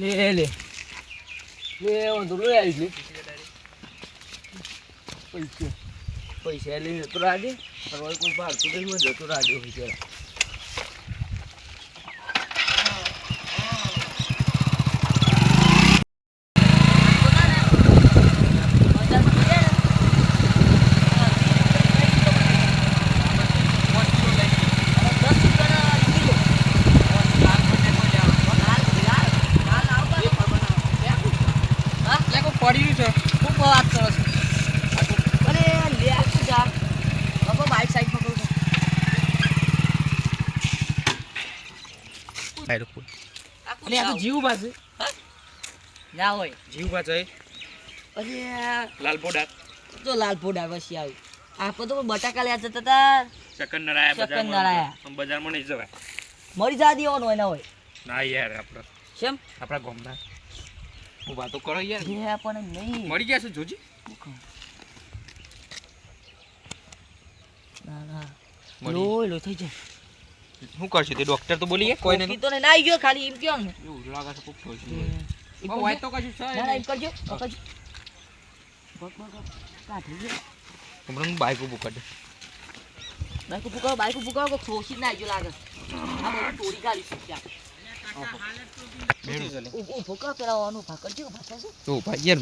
લે લે. લે, વાંધો લઈ આવીશ લે. પૈસા. પૈસા લઈને જતો રાજે. કોઈ ભાડતું નહીં જતો રાજે હોય ત્યારે પડી છે શું વાત કરો છો અરે લે શું જા બાબા બાઈક સાઈડ પકડું અને આ તો જીવ પાસે ના હોય. જીવ પાસે અરે લાલપોડા તો લાલપોર ડાયવર્સી આવી. આપણે તો બટાકા લેવા જતા હતા. ચકન નરાયા ચકન નરાયા. બજારમાં નહીં જવાય. મરી જા દેવાનું હોય ના હોય. ના યાર આપણે કેમ આપણા ગામના. હું વાતો કરો યાર. જે પણ નહીં. મરી ગયા છે જોજી. ના ના. લોહી લોહી થઈ જાય. શું કરશે તે ડોક્ટર તો બોલીએ? કોઈને નહીં કોફી તો નહીં આવી ગયો ખાલી એમ કેમ ને એવું લાગે છે પુખ્તો છે ઓ હોય તો કશું છે ના ના એમ કરજો કરજો. પકડજો પગ પગ કાઢી ગયો હમણાં બાઈક ઊભું કરી બાઈક પુકારો બાઈક પુકારો કોઈ ખોસી ના આવ્યો લાગે. આ બધું તોડી કાઢી શક્યા. ઊભો કરો પેલા ઓનું ભાકરજો ભાકર છે તો ભાઈ યાર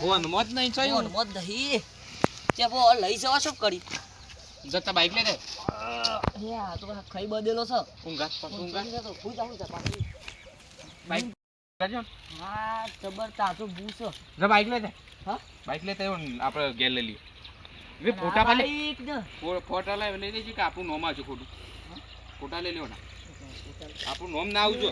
ફોન મોત નહીં મોન મોત લઈ જવા શું કરી? જતા બાઈક લે દે હે આ તો ખાઈ બદેલો છે. ઊંઘા ઊંઘા. તો ફૂલ આવું છે બાઈક કરજો હા જબર તાજો છે. જા બાઈક લે દે હા બાઈક લે તે આપણે ગેર લઈ લઈએ. વે ફોટા પાલે બાઈક ને ફોટા લાવી લઈ લેજે કે આપણું નોમ આવશે ખોટું. ફોટા લઈ લેવાના. આપણું નોમ ના આવજો.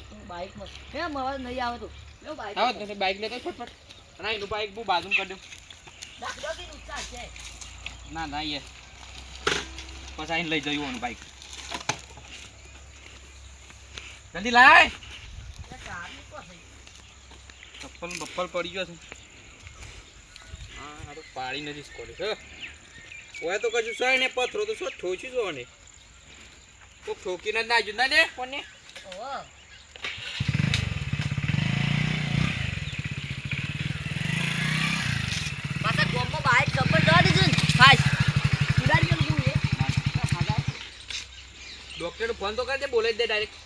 તો બાઈકમાં કેમ અવાજ નહીં આવે તો. લ્યો બાઈક આવો બાઈક લેતો ફટફટ. ના એનું બાઈક બહુ બાજુમાં કરી દઉં છે. ના ના યાર પછી આઈને લઈ જયું બાઈક જલ્દી લાય. તો ચપ્પલ બપ્પલ પડી ગયો છે. હા તો પાડી નથી સ્કોડી છે ઓય તો કશું સય ને પથરો તો શું ઠોચી જો ને. કોક ઠોકીને જ નાખ્યું. ના ને કોને? ઓહો પાછા ગોમમાં બાઈક જબર જવા દેજો ને ખાસ બિલાડી ગયેલું શું એ ડોક્ટર ફોન તો કરી દે જ દે ડાયરેક્ટ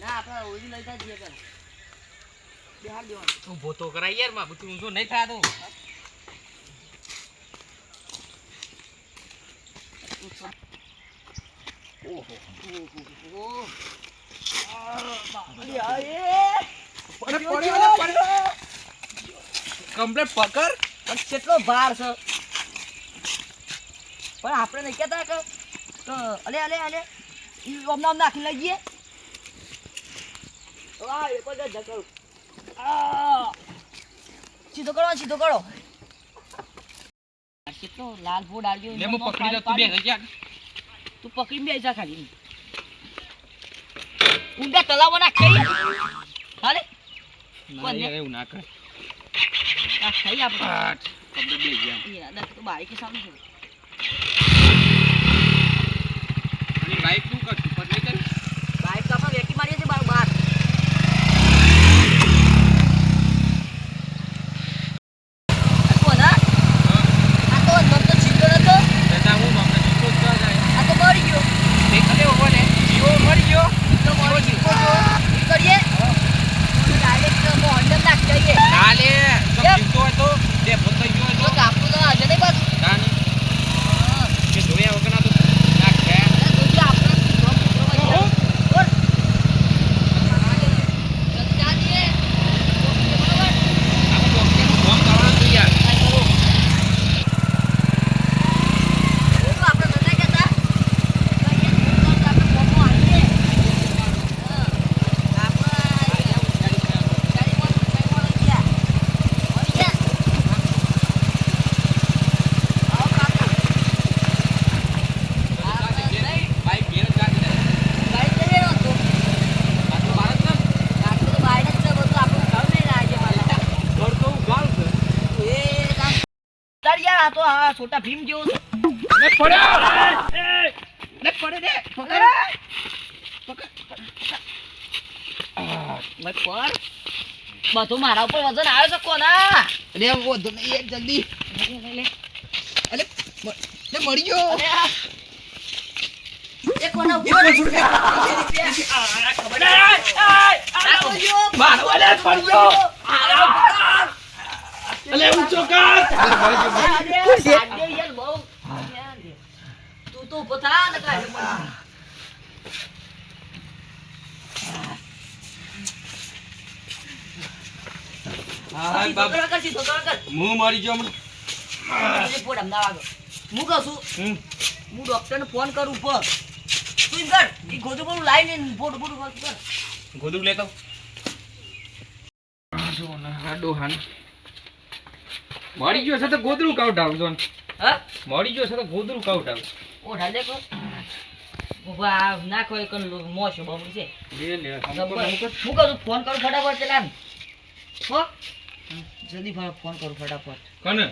ના આપણે ઓળી લઈ જાય પેલા બિહાર દેવાનું. તું ભોતો કરાય યારમાં તું ઊંધો નહીં થાય તો. ઓહો. બાપરે અરે કમ્પ્લેટ પકડ. પણ કેટલો ભાર છે. પણ આપણે નહીં કહેતા કે કે અલે અલે અલે. નામ નાખી લઈ જઈએ કોઈ સીધો કરો સીધો કરો. આ કેટલો લાલ બોર્ડ આવ્યો લેમો પકડી લે તું બે ગયા તું પકડી બે જા ખાલી. ઊંડા તલાવો ના ખાઈ હાલે. ના એવું ના કર. આ ખાઈ આપણે કબડે બે ગયા યાર ના તો બાઈક સામે છે અને બાઈક Так, подлетай. આ છોટા ભીમ જેવો છે. ને પડ્યો ને પડે દે પકડ પકડ પર બધું મારા ઉપર વજન આવે છે કોના લે વધુ નહીં જલ્દી લે, લે, લે. અરે મ- લે મરી ગયો એ કોના ઉપર? ખબર? મારો અલે પડ્યો અલે ઊંચો કર અરે, સાંજે યાર બહુ. તું તો ઊભો થા ને કાંઈ મને. હા સીધો બાપ કરો કર, સીધો કરો કર. હું મરી જો ફોન અમદાવાદ. હું કહું છું. હું ડોક્ટરને ફોન કરું પર તું એમ કર? એ ગોધું બોલું લાવીને ફોટો ફોટો કર. ગોદડું લેતો. મરી ગયો છે તો ગોદડું કાવડાવ જો હા? મરી ગયો છે તો ગોદડું કાવડાવ ઓઢા દેખો. ઊભા નાખો એક મોશો બબડી છે લે લે જબ્બર. હું કહું છું ફોન કરું ફટાફટ ચલાન હો? જલ્દી ફોન કરો ફટાફટ. કોને?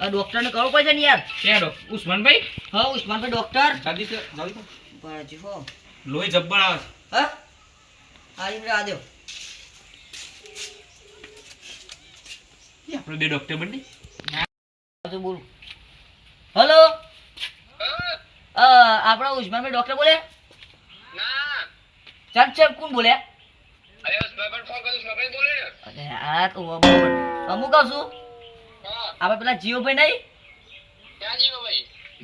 આ ડોક્ટરને કરવું પડશે ને યાર? ક્યાં ડોક્ટર ઉસ્માનભાઈ? હા ઉસ્માનભાઈ ડોક્ટર જલ્દી જલ્દી. બાજી હો. લોહી જબ્બર આવે હા? આ ઇમરા આ દ્યો આપણે બે ડોક્ટર બની. તો હલો હેલો અ આપણા ઉસ્માનભાઈ ડોક્ટર બોલે? ચાલ છે કોણ બોલે? અરે તો અમુક કહું છું આપણે પેલા જીઓભાઈ નહીં?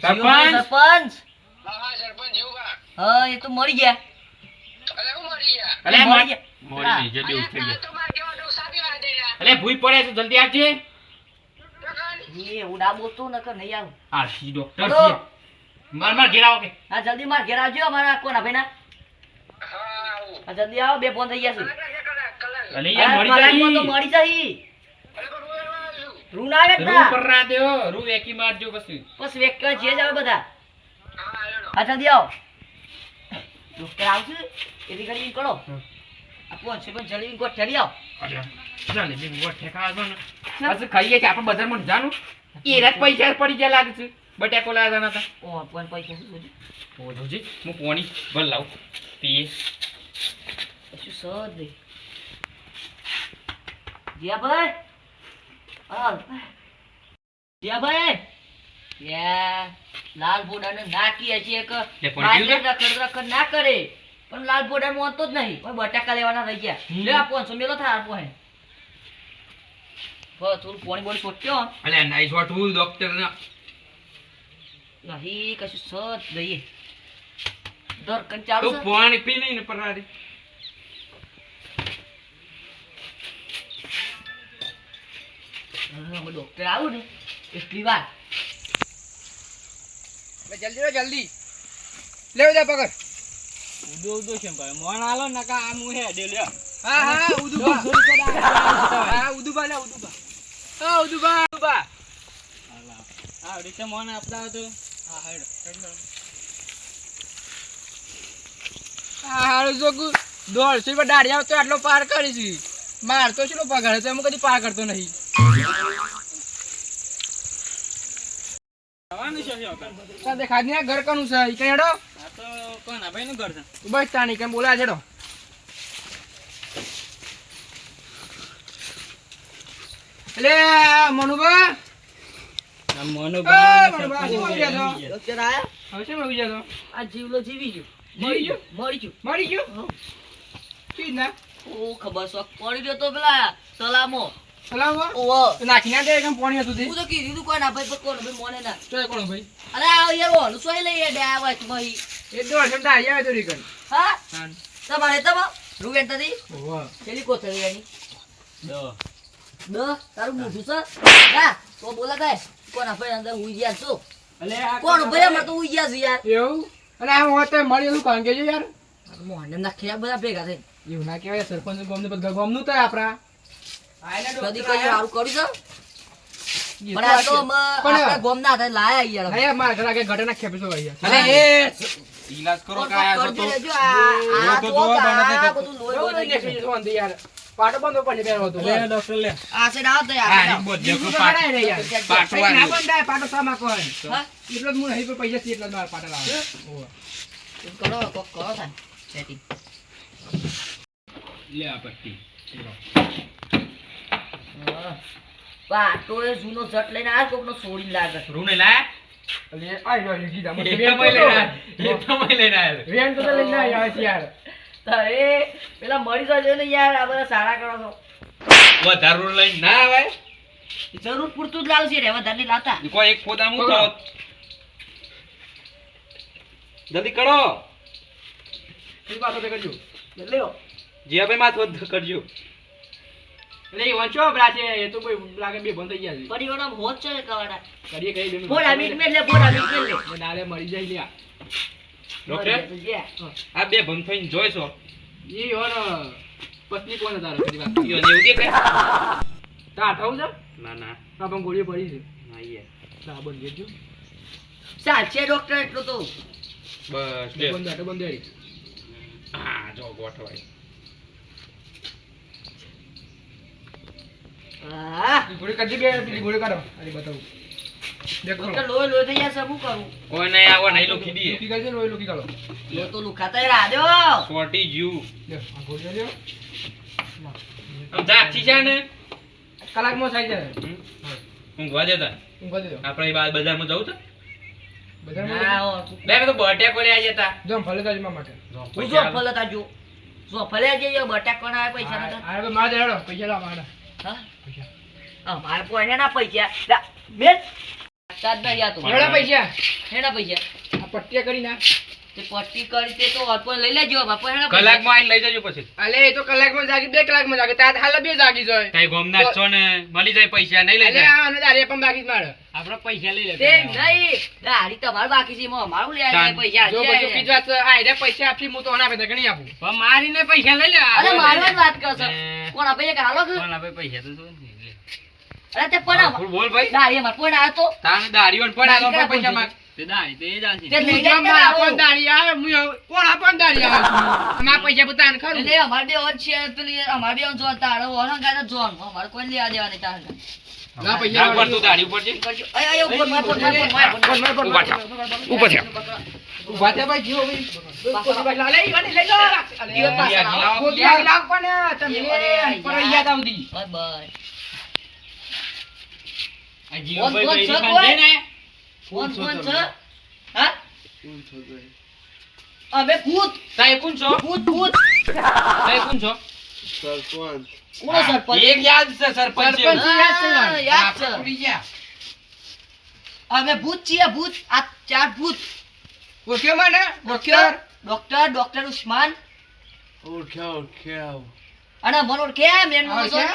સરપંચ? સરપંચ. હા એ તો મરી ગયા. અલે મરી મરી ગયા. મરી નહીં જલ્દી ઉઠી ગયા. અલે ભૂઈ પડે જલ્દી આવજે. એ હું ના બોલતો નકર નહીં આવું. આ ડોક્ટર માર માર ઘેર આવો કે. હા જલ્દી માર ઘેર આવજો અમારા કોના ભાઈ ના હા જલ્દી આવો બે ફોન થઈ ગયા છે. અલે યાર આ તો જાય. જઈ રૂ ના આવે રૂ પર ના દેવો રૂ એકી મારજો પછી. બસ વેકવા જે જ બધા. હા જલ્દી આવો. ડોક્ટર આવશે એથી કરો પણ જલ્દી ગોઠ ઠેરી આવો. પછી ખાઈએ છે આપણે બજારમાં જાનું. એ રાત પૈસા પડી ગયા લાગે છે. બટાકો લાવવાના હતા ઓ પણ પૈસા શું જોજો હું પોણી ભર લાવ. પીએ. કશું સદ નહીં જીયાભાઈ હા જીયાભાઈ યા લાલ બોડાને નાખી હશે એક. રખડ રખડ ના કરે. પણ લાલ બોડા મોનતો જ નહીં. પણ બટાકા લેવાના રહી ગયા. લે આ પોનસો મેલો થાય આપો હે બસ થોડું પાણી બોણી સોટ્યો અલે નાઈસ વોટ હું ડોક્ટર ના. નહીં કશું સત દઈએ દર કંચાળો તો છે? પાણી પી લઈને પરારી હા, ડોક્ટર આવું ને એટલી વાર. જલ્દી રો જલ્દી. લેવ દે પકડ. ઉદો ઉદો છે ભાઈ. મોન આલો નકા આમ હું હે ડેલ્યો હા. હા ઉદુબા હા ઉદુબા લે ઉદુબા હા ઉદુબા ઉદુબા આ રીતે મોન આપતા હતો હા હેડ હેડો હા હારું જોગુ દોઢસો રૂપિયા દાડિયા તો આટલો પાર કરીશ. માર તો પગાર છે હું કદી પાર કરતો નહીં. જવાનું છે શું કામ? સાથે ખાદની ઘર કનું છે? ઈ કઈ આ તો કોના ભાઈ નું ઘર છે. બસ તાણી કેમ બોલા છેડો? એટલે મનુભા આ મોનો એ, ભાઈ મનુભા શું આવી ગયા છો? ડોક્ટર આયા? હવે શું આવી ગયા છો? આ જીવલો જીવી ગયો. જીવી ગયો? મળી ગયો? મળી ગયો? કી ના? ઓ ખબર શોખ પડી ગયો તો પેલા. સલામો. સલામ? ઓવો નાખી ના દે કેમ પાણી હતું તે હું તો કીધું કોઈ ના ભાઈ કોણ? ભાઈ મોને ના. તો કોણ ભાઈ? અરે આ યાર ઓલું લઈએ ડે આ વાત મહી. એ દોઢ સમતા આવી તો રીકન હા? તમારે તમ રૂવેન તદી ઓહો. પેલી કોથળી એની દો. દ? તારું મોઢું છે? હા તો બોલા કાય કોના ભાઈ અંદર ઉઈ ગયા છો? અલે કોણ ભાઈ? અમાર તો ઉઈ ગયા છે યાર. એવું? અને આ હું અત્યારે મળી એવું કારણ કે જો યાર. મોહને નાખ્યા બધા ભેગા થઈ એવું ના કહેવાય સરપંચ ગોમને બધા ગોમનું થાય આપણા. કદી કઈ સારું કર્યું છે. પણ આ તો આપણા ગોમ ના થાય લાયા યાર અરે મારા ઘર આગળ ઘટના ખેપીસો ભાઈ અરે એ ઈલાજ કરો કાયા તો? આ બધું લોહી યાર. પાટો બંધ પણ પહેરવો હતો. લે ડોક્ટર લે. આ સાઈડ આવો તો યાર, આ બોલ દેખો બીજું તો પાટ કરાય રે યાર પાટો ના બંધાય, પાટો શા માં એટલો જ હું નહીં પણ પૈસા છે એટલા જ મારા પાટા લાવવાના. કરો કોક કરો થાય setting. લે આ પટ્ટી. પાટો એ જૂનો શર્ટ લઈને આ કોકનો છોડીને લાગે. છે. લાયા? અલે એ તો. એ તો તો આવ્યા છે યાર. તારે પેલા મળી જજો ને યાર આ બધા સારા કરો છો. વધારે રૂ લઈને ના આવે? જરૂર પૂરતું જ લાવશે રે વધારે નહીં લાવતા કોઈ એક પોતા મૂકો જલ્દી કરો. એ પાછો તે કરજો માથ કરજો એટલે એ વંચો બરા છે એ તો કોઈ લાગે બે બંધ થઈ ગયા છે. ઓના હોત છે કવાડા. કરીએ કઈ દે જાય લ્યા. ડોક્ટર આ બે ભંગ થઈને જોઈશો ઈ ઓર પત્ની કોણ તારે ખરી વાત યો ને એવું કે તા થાઉ છે? ના ના. તા પણ ગોળીઓ પડી છે. ના ઈ ના બંધ દેજો ચાલશે ડોક્ટર એટલું તો. બસ બે બંધ આટો બંધ દેડી હા જો ગોઠવાય. આ ગોળી કાઢી બે પેલી ગોળી કાઢો. અરે બતાવું. દેખો. લોહી લોહી થઈ જશે શું કરું? કોઈ નહીં આવો નહીં લખી દઈએ. લુકી કાઢજો લોહી લુકી કાઢો. લો તો લુખાતા એ રાધ્યો સોટી જ્યુ. લે આ ગોળી લ્યો. આમ જાગથી છે ને? કલાકમાં થાય જાય હમ? ઊંઘવા દેતા ઊંઘવા દેજો. આપણે બાદ બજારમાં જવું છે? બધા બે તો બર્થડે કોલે આવી જતા જો ભલે તાજમાં માટે. જો ફલતા જો જો. ફલે જઈએ બટાક કોના આવે પૈસા નતા આ માર દેડો પૈસા મારા હા? પૈસા. હા મારે કોઈને ના પૈસા. લા, પૈસા. પૈસા. આ કરી ના તે પટ્ટી કરી તે તો અલ્પન લઈ લેજો. બાપા હેના કલાકમાં આવીને લઈ જજો પછી. અલે એ તો કલાકમાં જાગી બે કલાકમાં જાગે. તાર હાલ બે જાગી જાય. કઈ ગોમના છો ને. મળી જાય પૈસા નહીં લઈ જાય. આ અને તારે પણ બાકી જ મારે. પૈસા લઈ તે નહીં ગાડી તમારે બાકી છે એમાં અમારું લે તાન. પૈસા જો છે. કીધું છે આ પૈસા આપી હું તો ના આપે. પણ મારીને પૈસા લઈ લે. અરે મારવા વાત કરશો. કોણ આપે કે હાલો કોણ આપે પૈસા તો શું છે? અરે તે પણ બોલ બોલ ભાઈ ગાડી અમાર કોઈ ના હતો તાને દાઢીઓને પણ આલો પણ પૈસા માંગ તે તું લઈને જ જો મારા આવો. પણ દાડી આવે હું કોણ આપણ દાડી આવે અમારા પૈસા બતાને ખરું એટલે અમારે બે ઓજ છે પેલી અમારે બે જોતા તારે ઓનો જોન અમારે કોઈ લેવા દેવા નહીં તારે ના પૈસા ઉપર તું દાઢી ઉપર છે અય અય ઉપર ઉપર ઉપર ઉપર ઉપર, ઊભા થા. ઊભા થયા ભાઈ જીઓ ભાઈ લઈ ભાઈ લા, લે, ઈ વાળી લઈ લો. દીવો પાછળ આવો. લાવો. લાગ પણ તમે પર અહીંયા યાદ બાય બાય છે અમે ભૂત. તાય કોણ છો? ભૂત ભૂત. તાય કોણ છો? કોનો સરપંચ? એક યાદ છે સરપંચ સરપંચ. યાદ છે. હા, યાદ છે. આપણે ભૂલી ગયા. અમે ભૂત છીએ ભૂત. આ ચાર ભૂત. ઓળખ્યો મને? ડોક્ટર? Doctor doctor Usman. ઓળખ્યા ઓળખ્યા. અને મન ઓળખે મેન ઓળખ્યા?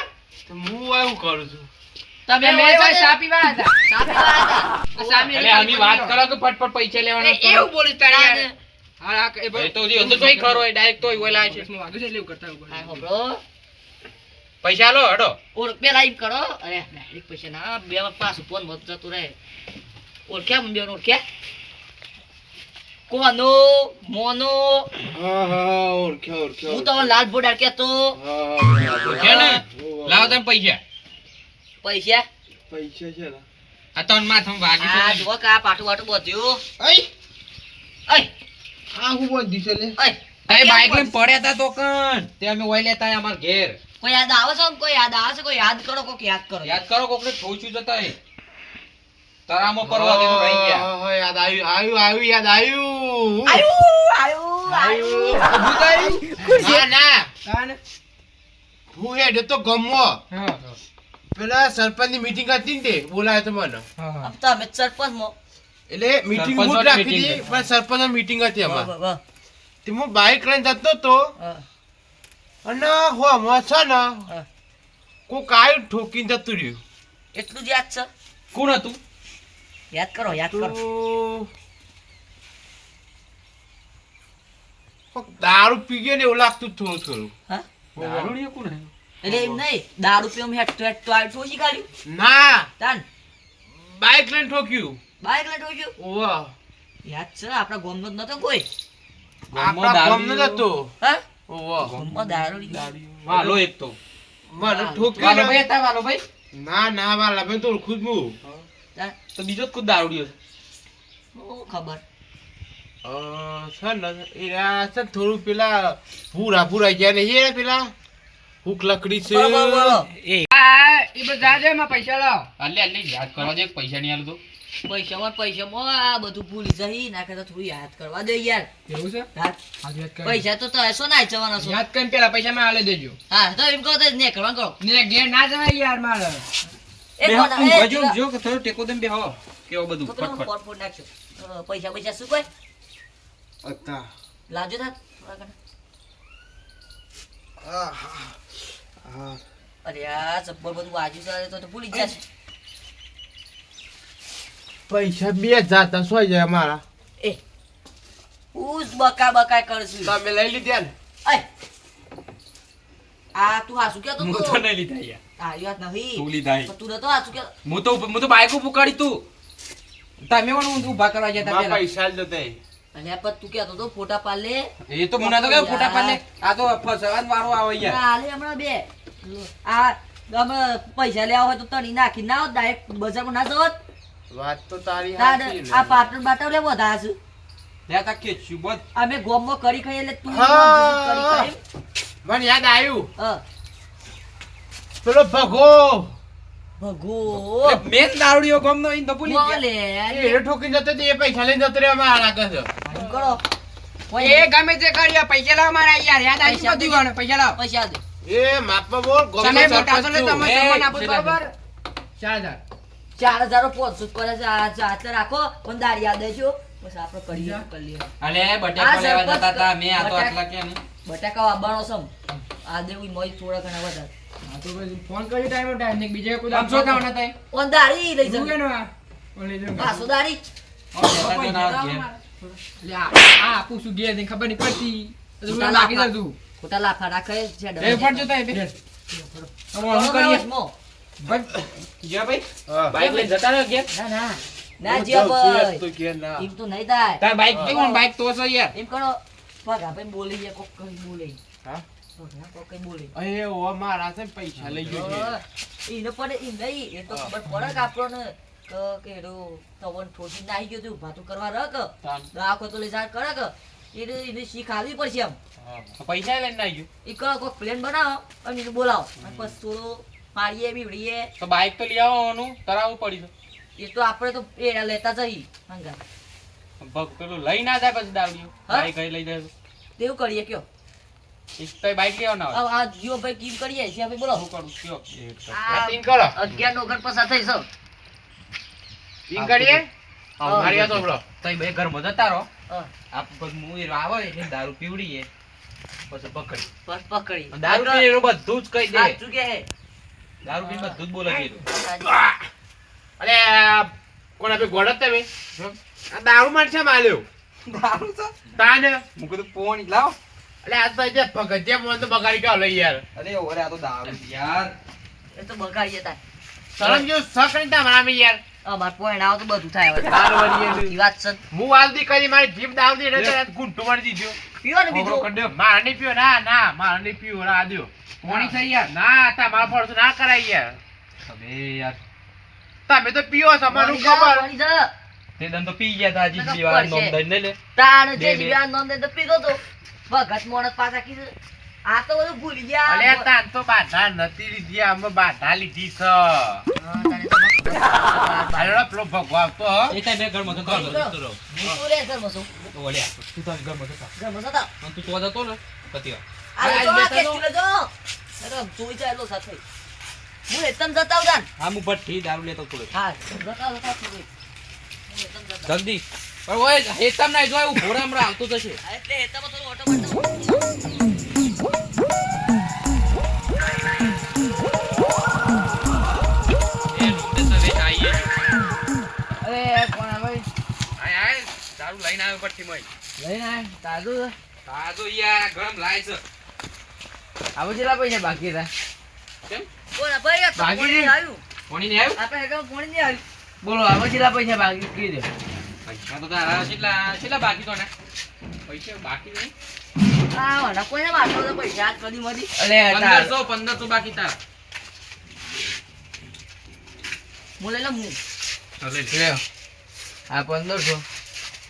તો હું આવું કરું છું? તમે છો? ચા પીવા હતા. સામે વાળા હતા. સામે અલે વાત કરો કે ફટફટ પૈસા લેવાનો એવું બોલી તારી. હા, હા, એ એ ભાઈ. તો હજી અંદર તોય ખરો હોય ડાયરેક્ટ તોય ઓલા છે. ઓફિસમાં વાગ્યું છે એટલે કરતા હોય. હા, બ્રો પૈસા લો હડો. ઓર બે લાઈન કરો. અરે ડાયરેક્ટ પૈસા ના બે પાસ ફોન મત જતો રહે. ઓળખ્યા બે ઓળખ્યા? કોનો મોનો? હા હા ઓળખ્યા ઓળખ્યા હું તો લાલ બોર્ડ કેતો હા ને? લાવો તમે પૈસા. પૈસા? પૈસા છે ને. આ તન માથમ વાગી આ જો કા પાટું વાટું બધું. અઈ અઈ આ હું બોલ છે લે. અઈ એ બાઈક લઈને પડ્યા હતા તો કણ તે અમે ઓય લેતા અમાર ઘેર. કોઈ યાદ આવે છે? કોઈ યાદ આવે છે? કોઈ યાદ કરો? કોક યાદ કરો. યાદ કરો કોકને ઠોચું જતા એ. તરામો પરવા દેતો રહી ગયા. હા, હા, યાદ આવ્યું આવ્યું આવ્યું યાદ આવ્યું. આવ્યું આવ્યું આયુ ના ના. હું હેડ્યો તો ગમવો હા, પેલા સરપંચની મીટિંગ હતી ને તે બોલાયો તો મને. આપતા સરપંચ મો એટલે મીટિંગ મૂટ રાખી હતી પણ સરપંચ મીટિંગ હતી અમાર તે હું બાઇક લઈને જતો તો અને હો અમાર છે ને કોક ઠોકીને જતું રહ્યું. એટલું જ યાદ છે? કોણ હતું? યાદ કરો યાદ કરો. દારૂ પી ગયો ને એવું લાગતું થોડું થોડું. હા? દારૂ કોણ એટલે એમ નહીં દારૂ પીવા હેઠ હેઠ તો ઠોસી કાઢ્યું ના. તાન. બાઈક લઈને ઠોક્યું. બાઈક લઈને ઠોસ્યું ઓવા. યાદ છે આપણા ગોમનો જ નતો કોઈ? આપણા ગામનો જ હતો. હા? ઓવા. ગોમમાં દારૂ વાલો એક તો. મને ઠોક્યું વાલો ભાઈ હતા વાલો ભાઈ? ના ના વાલા ભાઈ તો ઓળખું જ હું તો બીજો ખુદ દારૂડિયો છે? ખબર? અ, છે એ થોડું પેલા ભૂરા ભૂરા ગયા ને પેલા? ભૂખ લકડી છે. આ એ બધા પૈસા લાવો. યાદ કરવા દે પૈસા નહીં પૈસામાં પૈસામાં આ બધું ભૂલી જઈ. ના કરતા થોડું યાદ કરવા દે યાર. એવું છે? હા, હાથ યાદ કરી પૈસા તો તમે શું ના જવાના છો? યાદ કરીને પેલા પૈસા માં આલે દેજો. હા તો એમ કહો તો ને કરવાનું કરો. ને ઘેર ના જવાય યાર મારે. એ બે કોણ- ઊંઘવા એ જો જો કે થોડો ટેકો કેવો બધું તો ફટફટ. નાખજો પૈસા પૈસા શું કોઈ? હતા. લાવજો તા થોડા ઘણા. આહ. આહ. અરે આ જબ્બર બધું વાજ્યું છે તો તો ભૂલી જશે. પૈસા બે જાતા સોય જાય અમારા. એ ઉસ બકા બકા કરશું. તમે લઈ લીધા ને? અય આ તું હાસુ કેતો હું તો? નહીં લીધા યાર. તારી વાત નહીં તું લીધા તું નતો હાસુ કેતો? હું તો હું તો બાઈક કાઢી તું. તમે પણ ઊભા કરવા પેલા પૈસા જ જતા અને પણ તું કેતો તો ફોટા પાડલે એ તો મુના તો કે ફોટા પાડલે આ તો ફસવાન વાળો આવે યાર હાલે હમણાં બે. આ અમે પૈસા લેવા હોય તો તણી નાખી. ના હોત ડાયરેક્ટ બજારમાં ના જવત વાત તો તારી આ પાટણ બાટવ લે બધા છે. ત્યાં તા ખેંચ્યું બોલ. અમે ગોમમાં કરી ખાઈ એટલે તું. કરી ખાઈ મને યાદ આવ્યું. હા. પેલો ભગો. મેન દારૂડિયો ગમનો નો ભૂલી ગયા. એ ઠોકી જતો તે પૈસા લઈને જતો રહ્યો અમારા લાગે છે. કરો. એ ગમે તે કર્યો પૈસા લાવ મારા યાર યાદ આવી બધી વાણ પૈસા લાવ. પૈસા દે. એ માપમાં બોલ ગમે તમે મોટા છો ને તમે એ, આપો બરાબર. ચાર હજાર. ચાર હજાર કરે છે આ આટલે રાખો. પણ દારી યાદ દેજો બસ આપણે કરીએ કરી અલે આ લેવા જતા હતા મેં આ તો બટાકા- આટલા કે બટાકા વાવવાનો સમ. આ દેવું મોય થોડા ઘણા વધારે. તો પછી ફોન કરી ટાઈમ ટાઈમ ને બીજે કોઈ આમ શું થવાના થાય ઓન દાડી લઈ શું જજો આ? ઓલે જો પાછો જતા તો. લે આ આપું શું ઘેર ને ખબર નહીં પડતી. ખોટા હું નાખી ખોટા લાફા રાખે છે એ ફટ જતા એ બે. હવે કરીએ? જીયા ભાઈ? બાઈક લઈને જતા રહ્યો ઘેર. ના ના. ના જીયા ભાઈ. યાર, કે ના. એમ તો નહીં થાય. તાર બાઈક કઈ બાઈક તો છે યાર. એમ કરો. પગા ભાઈ બોલી ગયા કોક કરી બોલે. હા? કોક ઓ મારા છે પૈસા લઈ ગયો છે. પડે નહીં એ તો ખબર પડે કે આપણને કે એરો તવન ઠોકી નાહી ગયો તું ભાતું કરવા રક દાખો તો લઈ જા કરે કે. એને એને શીખ આવી પડશે એમ. પૈસા લઈને ના ગયો. એ કો કોઈક પ્લેન બનાવો અને એને બોલાવો. અને પછી થોડો બીવડીએ. તો બાઈક તો લઈ આવવાનું તરાવવું પડી એ તો આપણે તો એ લેતા જઈ હંગા ભગ પેલું લઈ ના જાય પછી દાવડીઓ. બાઈક લઈ જાય તેવું કરીએ કયો. એક તો બાઈક લેવા ના આ આ જીઓ ભાઈ કીમ કરીએ છે ભાઈ બોલો. શું કરું? કયો આ પિન કરો અગિયાર નો ઘર પસાર થઈ સૌ પિન કરીએ? હા. મારી આ તો બોલો તો બે ઘરમાં જતા આપ પછી હું એ એટલે દારૂ પીવડીએ. પછી પકડી બસ પકડી. દારૂ પીને બધું જ કહી દે. હે? દારૂ પીને બધું જ બોલે છે. અરે કોણ આપે ગોડત તમે આ દારૂ માં છે માલ્યો. દારૂ તો તાને? હું તો પોણી લાવ. અલે આ તો જે ભગતિયા મોન તો બગાડી ગયો લઈ યાર. અરે ઓરે આ તો દારૂ યાર. એ તો બગાડી જતા સરમ જો નહીં તમારા અમે યાર. અમાર પોઈન્ટ આવ તો બધું થાય હવે. દારૂ વરીએ વાત છે. હું વાલદી કરી મારી જીભ દાવદી એટલે ગુંઠું મારી દીધો. પીવો ને બીજો. કડ્યો માર દો. નહીં પીવો ના ના માર નહીં પીવો ના આદ્યો કોણી થઈ યાર. ના તમારા તો ના કરાય યાર. હવે યાર. તમે તો પીવો છો મારું ખબર? તે દન તો પી ગયા તા જીભ જીબી વાળા દઈ નોમ લે. તાણ જે બે બે. જીવ્યા નોંધ દે તો પીગો તો. ભગત મોણસ પાછા કીધું આ તો બધું ભૂલી ગયા અલે તાન તો બાધા નથી લીધી અમે બાધા લીધી છે તો. હાલો પેલો ભગવા આવતો હો. એ તાઈ બે ઘર મગન હા. રહો હું તો રે. તો તું ઘરમાં જતા ઘરમાં જતા. તું તો જતો ને પતિ આ લેજો, આ આ લેતા કેસી અરે, જોઈ જાય એટલો સાથે. હું એકદમ જતા આવું હા હું ભઠ્ઠી દારૂ લેતો થોડો હા, જતા જતા થોડું. હું એકદમ જતા. જલ્દી પણ ઓય હેતમ ના જો એવું ઘોડા આવતું જશે. એટલે હેતામાં થોડું ઓટો મારતો. એ નોંધે તો વેચ આઈએ અરે કોણ આવે? આય આય દારૂ લઈને આવ્યો ભઠ્ઠી માં લઈને આય તાજું તાજો યાર ગરમ લાય છે. આવું જેટલા પૈસા બાકી હતા કેમ? બોલ, ભાઈ, આ બાકી નહીં. આવ્યું. કોણી ને આવ્યું? આપણે એકદમ પાણી નહીં આવ્યું. બોલો આવો જેટલા પૈસા બાકી કીધે પૈસા તો તારા કેટલા કેટલા બાકી તો ને પૈસા બાકી નહીં. આ કોઈને વાંચો તો પૈસા આજ કદી મળી. અલે તાર. પંદરસો પંદરસો બાકી તાર. હું લઈ લઉં, હું. લ્યો આ પંદરસો.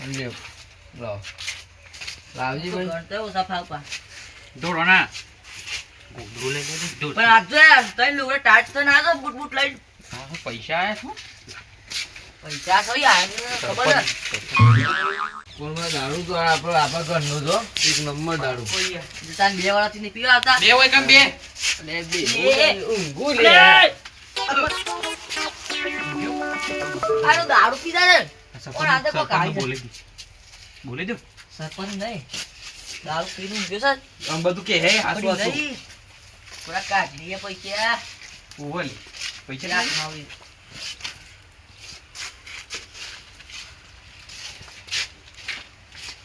અને લો લાવજી ભાઈ. ગણતરી ઓછા ફાવવા. દોડો ના. લઈ. પણ આજે તઈ લોકો ટાટ તો ના દો બૂટ બૂટ હા, પૈસા આયા શું? પૈસા કઈ ખબર દારૂ તો આપણો આપણા ઘરનું તો એક નંબર દારૂ. તાન બે વાળાથી નહીં પીવા આવતા. બે હોય કેમ બે? અને બે. ઊંઘું લે. આનો દારૂ પીધા ને કોણ આ તો કોક બોલે બોલે દો. સરપંચ નહીં. દારૂ પીને ઊંઘ્યો છે. આમ બધું કે હે હાસુ હાસુ. કાઢી લઈએ પૈસા. ઓવલ પૈસા આવી.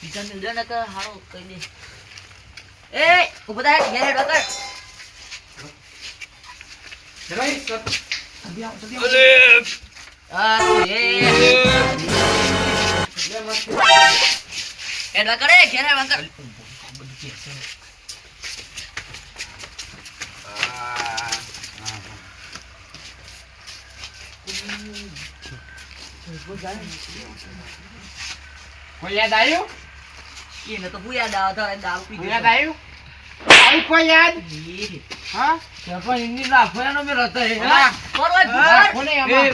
મિલજો ને કે હારો કઈ દે. એ ઊભો થાય ઘેર વગર જલાઈ સર. જલ્દી આવો જલ્દી. આ તો એ. વગર એ ઘેર હા. કોઈ યાદ આવ્યું? એને તો હું યાદ આવતા દારૂ પી યાદ આવ્યું આવ્યું કોઈ યાદ હા સરપંચ એમની લાફાનો મેં રહેતો હે આમાં?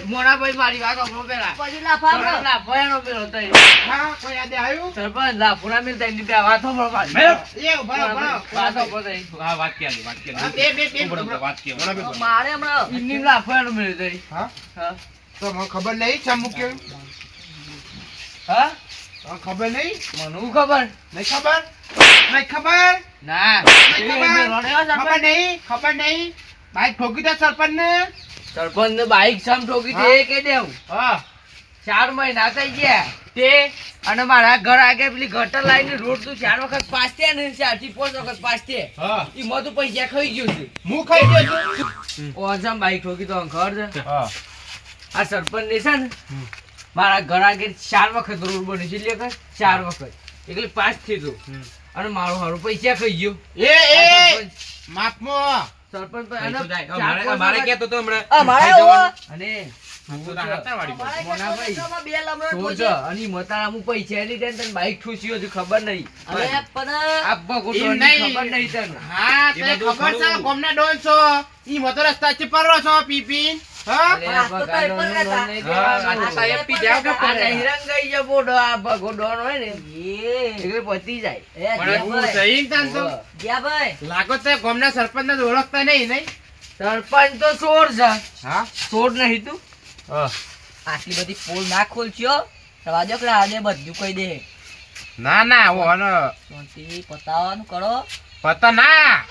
મોનાભાઈ મારી વાત સાંભળો પેલા પછી લાફા. લાફાનો મેં રહેતો હે હા કોઈ યાદ આવ્યું સરપંચ લાફોના મેં તેની બે વાત સાંભળો મારી. એ ઊભા રહો, ઊભા રહો. વાત સાંભળો તઈ. હા, વાત ક્યાં વાત ક્યાં બે બે બે વાત બરાબર, બરાબર. મારે હમણાં એમની લાફાનો મેં રહેતો હે. હા હા તો મને ખબર નહીં છે મૂક્યું હા ખબર નહીં? મને ખબર? નહીં ખબર? નહીં ખબર? ના. ખબર? નહીં? ખબર નહીં? બાઈક ઠોકી દે સરપંચ ને સરપંચ ને બાઈક સામ ઠોકી દે કે દેવું. હા. ચાર મહિના થઈ ગયા. તે અને મારા ઘર આગળ પેલી ગટર લાઈન રોડ તું ચાર વખત પાસ થયા ને ચારથી પાંચ વખત પાસ થયા એ મધુ પૈસા ખાઈ ગયો છે. હું ખાઈ ગયો છું. ઓછા બાઈક ઠોકી તો ખબર છે? હા. આ સરપંચ ને છે ને મારા ઘર આગળ ચાર વખત રોડ બની છે એટલે ચાર વખત. એટલે પાંચ થયો તો અને મારો હારો પૈસા ખાઈ ગયો. એ એ માફમો સરપંચ તો નહીં એને તો હમણાં. મારે અને હતી ખબર નહીં. સરપંચ ને ઓળખતા નહીં નહીં? સરપંચ તો ચોર છે. હા? ચોર નહીં તું? આટલી બધી પોલ ના ખોલશો રવા દો કે આજે બધું કહી દે. ના ના પતાવવાનું કરો. પતા ના.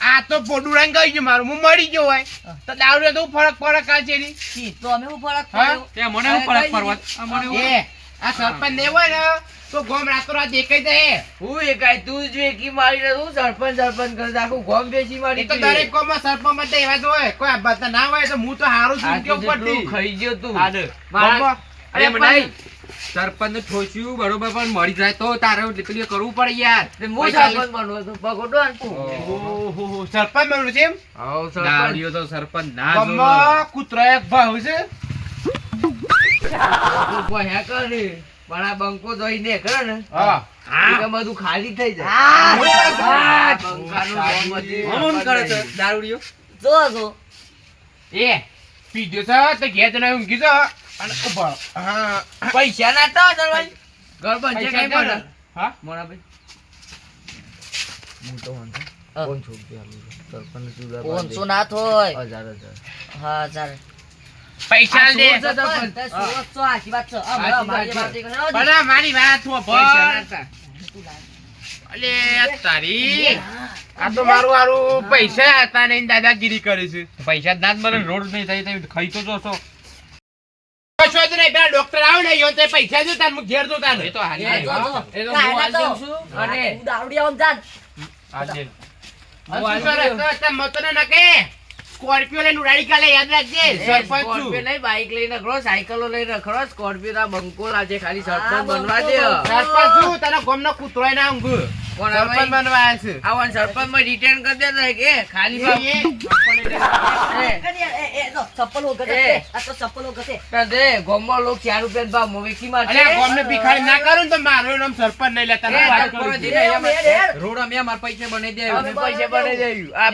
આ તો પોડું રંગ ગઈ છે મારું. હું મરી ગયો હોય. તો દારૂ તો હું ફરક પડે કાલ છે ની. તો અમે હું ફરક? પડ્યો. મને હું ફરક પડવા? મને એ આ સરપંચ ને હોય ને તો ગોમ રાતો રાત દેખાઈ જાય હું. એકાય તું જ એકી મારી ને હું સરપંચ સરપંચ કરે આખું ગોમ બેસી મારી તો દરેક ગોમમાં સરપંચ માટે એવા જ હોય. કોઈ આ બધા ના હોય તો હું તો હારું આ છું કે ઉપર ખાઈ ગયો તું. મારા- અરે. પણ સરપંચ ને ઠોસ્યું બરોબર પણ મળી જાય તો તારે પેલું કરવું પડે યાર. હું સરપંચ બનવો છું ભગો ડોન સરપંચ બનવું છે એમ? સરપંચ. તો સરપંચ ના જો. કૂતરો એક ભાવ છે. કર પણ આ બંકો જોઈને કરે ને. હા. બધું ખાલી થઈ જાય. હા. બંકાનું કરે? છે? દારૂડિયો જો જો. એ પીધો છે તો ઘેર જઈને ઊંઘી જા. અને ઊભા. હા. પૈસા ના તો દરવાજ છે પૈસા કઈ દે. પણ હા? મોનાભાઈ હું તો વાંધો. હા. કોણ છોકરી આલું છું? સરપંચ સુધા પાંચસો ના થોય હજાર હજાર. હા ચાલ. પૈસા દે આખી વાત છે. આ મારી વાત છે. પૈસા. અલે તારી. આ તો મારું મારું પૈસા હતા નહીં દાદાગીરી કરે છે. પૈસા જ ના જ મને રોડ નહીં થઈ થઈ ખાઈ તો જોશો. કશો તો નહીં પેલા ડોક્ટર આવે ને તે પૈસા જો તાર ઘેર તો તાર એ તો હાલ એ. તો ના, હું એના દઉં છું. અને તું દારૂડિયાઓને જાન. હાલી હું દઉં. મતને નકે સ્કોર્પિયો લઈને ઉડાડી કાલે યાદ રાખજે. સરપંચ સ્કોર્પિયો નહીં, બાઈક લઈને રખડો, સાયકલો લઈને રખડો, સ્કોર્પિયો ના બંકો લાગે, ખાલી સરપંચ બનવા દે. સરપંચ છું તને ગોમનો કૂતરો ના ઊંઘ કોણ સરપંચ? બનવા આવ્યા છે. આવો સરપંચમાં રિટર્ન કરી દે તો કે ખાલી ચપ્પલ વગર. આ તો ચપ્પલ વગર દે, ગામમાં લોક ચાર રૂપિયાનો ભાવ મોવેકી માં અરે ગોમને ભિખારી ના કરું ને તો મારું નામ સરપંચ નહીં લેતા ના વાત કરું. રોડ અમે અમારા પૈસે બની દે. પૈસે બને દે. આ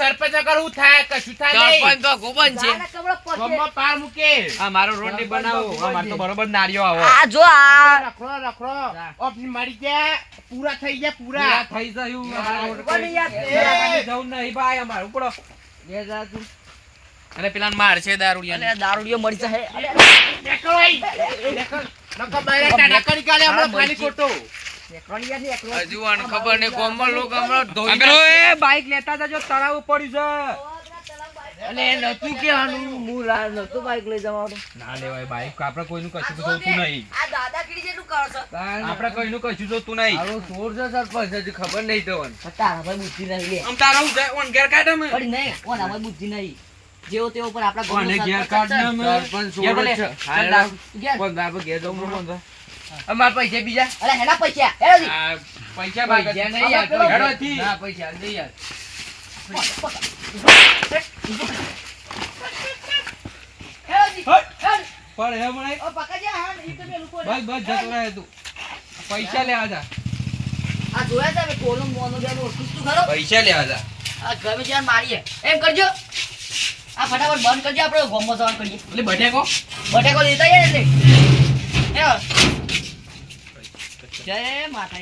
સરપંચ કરું થાય સરપંચ તો ગોબન છે. ગાના કમળો પાર મૂકે. આ મારો રોડ નહીં બનાવો. અમાર તો બરોબર નારિયો આવો. આ જો આ. રખડો રખડો ઓપની મારી ગયા. પૂરા થઈ ગયા પૂરા. પૂરા થઈ ગયું અમારા રોડ પર. બની યાર. જવું નહીં ભાઈ અમારે ઉપડો. બે હજાર તું. અને પેલા મારશે દારૂડિયા દારૂડિયો મરી જાય નકો કાલે હમણાં ખાલી ખોટો. હજુ ખબર નહીં ગામમાં લોકો હમણાં ધોઈ એ બાઈક લેતા જજો તળાવ પડ્યું અને નતું કહેવાનું, હું લા- નતું બાઈક લઈ જવાનું. ના લેવાય બાઈક આપણે કોઈનું કશું તો જોતું નહીં આ દાદાગીરી જેટલું કરશો આપણે કોઈનું કશું જોતું નહીં હારો ચોર છે સરપંચ, હજુ ખબર નહીં તમને. તારા ભાઈ બુદ્ધિ નહીં લે. આમ તારા હું જાય ઓન ઘેર કાઢે મે પડી નહીં, ઓના ભાઈ બુદ્ધિ નહીં. જેવો તેવો પર આપણા કોને ઘેર કાઢે મે. સરપંચ. જ છે. ઘેર. કોણ બાપા ઘેર જવું છે? અમારા પૈસા બીજા અરે હેના પૈસા. હેલો પૈસા બાકી નહીં યાર, હેડો પૈસા નહીં યાર. પૈસા લેવા જા આ જોયા તા કોનો મોનો ઓળખું ખરો? પૈસા લેવા જા આ ગમે ત્યારે મારીએ. એમ કરજો. આ ફટાફટ બંધ કરજો આપણે ગોમમાં જવાનું કરીએ. એટલે બટેકો બટેકો લેતા આવીએ એટલે. જય માતા.